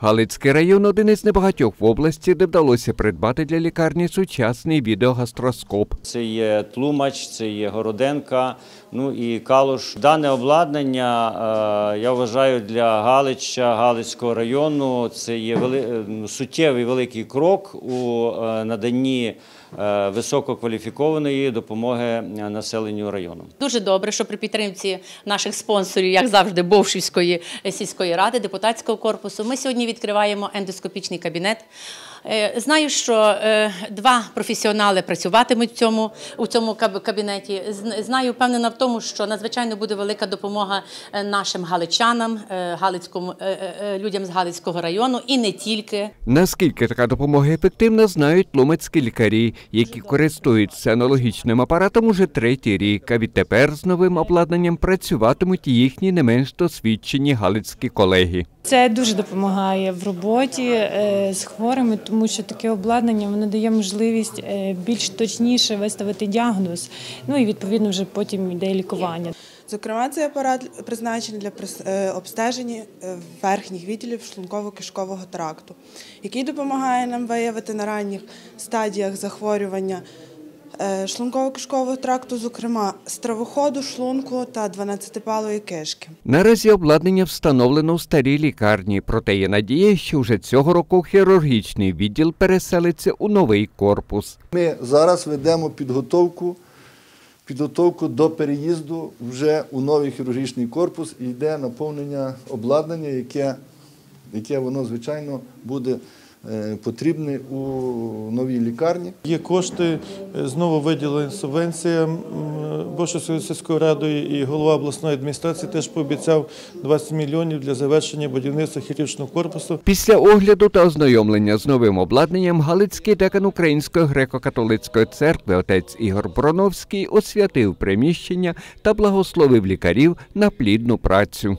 Галицький район один із небагатьох в області, де вдалося придбати для лікарні сучасний відеогастроскоп. Це є Тлумач, це є Городенка, ну і Калуш. Дане обладнання, е, я вважаю, для Галича, Галицького району це є вели- е, суттєвий великий крок у е, наданні висококваліфікованої допомоги населенню району. Дуже добре, що при підтримці наших спонсорів, як завжди, Бовшівської сільської ради, депутатського корпусу, ми сьогодні відкриваємо ендоскопічний кабінет. Е, Знаю, що е, два професіонали працюватимуть в цьому, у цьому кабінеті. Знаю, впевнена в тому, що надзвичайно буде велика допомога е, нашим галичанам, галицькому, людям з Галицького району і не тільки. Наскільки така допомога ефективна, знають тлумацькі лікарі, які користуються аналогічним апаратом уже третій рік. А відтепер з новим обладнанням працюватимуть їхні не менш досвідчені галицькі колеги. Це дуже допомагає в роботі е, з хворими, тому що таке обладнання воно дає можливість е, більш точніше виставити діагноз. Ну і відповідно вже потім йде лікування. Зокрема, цей апарат призначений для е, обстеження верхніх відділів шлунково-кишкового тракту, який допомагає нам виявити на ранніх стадіях захворювання шлунково-кишкового тракту, зокрема стравоходу, шлунку та 12-палої кишки. Наразі обладнання встановлено в старій лікарні, проте є надія, що вже цього року хірургічний відділ переселиться у новий корпус. Ми зараз ведемо підготовку, підготовку до переїзду вже у новий хірургічний корпус і йде наповнення обладнання, яке, яке воно, звичайно, буде е, потрібне у новій лікарні. Є кошти, е, знову виділена субвенція м, Бошівською сільською радою і голова обласної адміністрації теж пообіцяв 20 мільйонів для завершення будівництва хірургічного корпусу. Після огляду та ознайомлення з новим обладнанням Галицький декан Української греко-католицької церкви отець Ігор Броновський освятив приміщення та благословив лікарів на плідну працю.